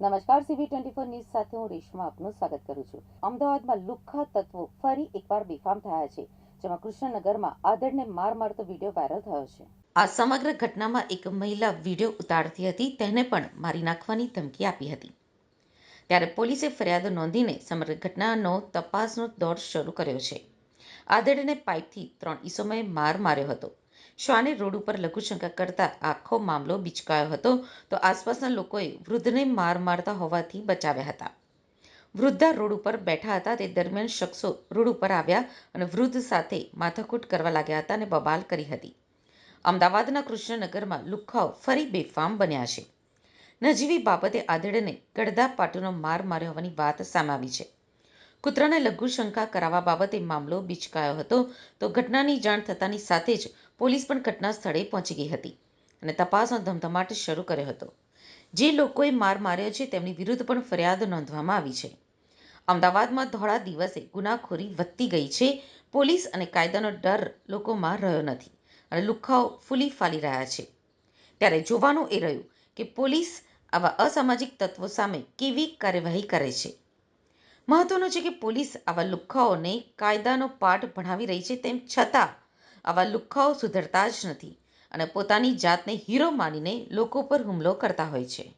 નમસ્કાર સીવી twenty four news સાથે હું રેશમા આપનું સ્વાગત કરું છું. અમદાવાદમાં લુખ્ખા તત્વો ફરી એકવાર બેફામ થયા છે, જેમાં કૃષ્ણનગરમાં આદરને માર મારતો વીડિયો વાયરલ થયો છે. આ સમગ્ર ઘટનામાં એક મહિલા વીડિયો ઉતારતી હતી, તેને પણ મારી નાખવાની ધમકી આપી હતી. ત્યારે પોલીસે ફરિયાદ નોંધીને સમગ્ર ઘટનાનો તપાસનો દોર શરૂ કર્યો છે. આદરને પાઇપથી ત્રણ ઈસમોએ માર માર્યો હતો. શ્વાને રોડ ઉપર લઘુશંકા કરતા આખો મામલો બિચકાયો હતો. તો આસપાસના લોકોએ વૃદ્ધને માર મારતા હોવાથી બચાવ્યા હતા. વૃદ્ધા રોડ ઉપર બેઠા હતા. તે દરમિયાન શખ્સો રોડ ઉપર આવ્યા અને વૃદ્ધ સાથે માથાકૂટ કરવા લાગ્યા હતા અને બબાલ કરી હતી. અમદાવાદના કૃષ્ણનગરમાં લુખ્ખાઓ ફરી બેફામ બન્યા છે. નજીવી બાબતે આધેડને ગડદા પાટુનો માર માર્યો હોવાની વાત સામે આવી છે. કૂતરાને લઘુશંકા કરાવવા બાબતે મામલો બિચકાયો હતો. તો ઘટનાની જાણ થતાની સાથે જ પોલીસ પણ ઘટના સ્થળે પહોંચી ગઈ હતી અને તપાસનો ધમધમાટ શરૂ કર્યો હતો. જે લોકોએ માર માર્યો છે, તેમની વિરુદ્ધ પણ ફરિયાદ નોંધવામાં આવી છે. અમદાવાદમાં ધોળા દિવસે ગુનાખોરી વધતી ગઈ છે. પોલીસ અને કાયદાનો ડર લોકોમાં રહ્યો નથી અને લુખ્ખાઓ ફૂલી ફાલી રહ્યા છે. ત્યારે જોવાનું એ રહ્યું કે પોલીસ આવા અસામાજિક તત્વો સામે કેવી કાર્યવાહી કરે છે. મહત્વનું છે કે પોલીસ આવા લુખ્ખાઓને કાયદાનો પાઠ ભણાવી રહી છે, તેમ છતાં આવા લુખ્ખાઓ સુધરતા જ નથી અને પોતાની જાતને હીરો માનીને લોકો પર હુમલો કરતા હોય છે.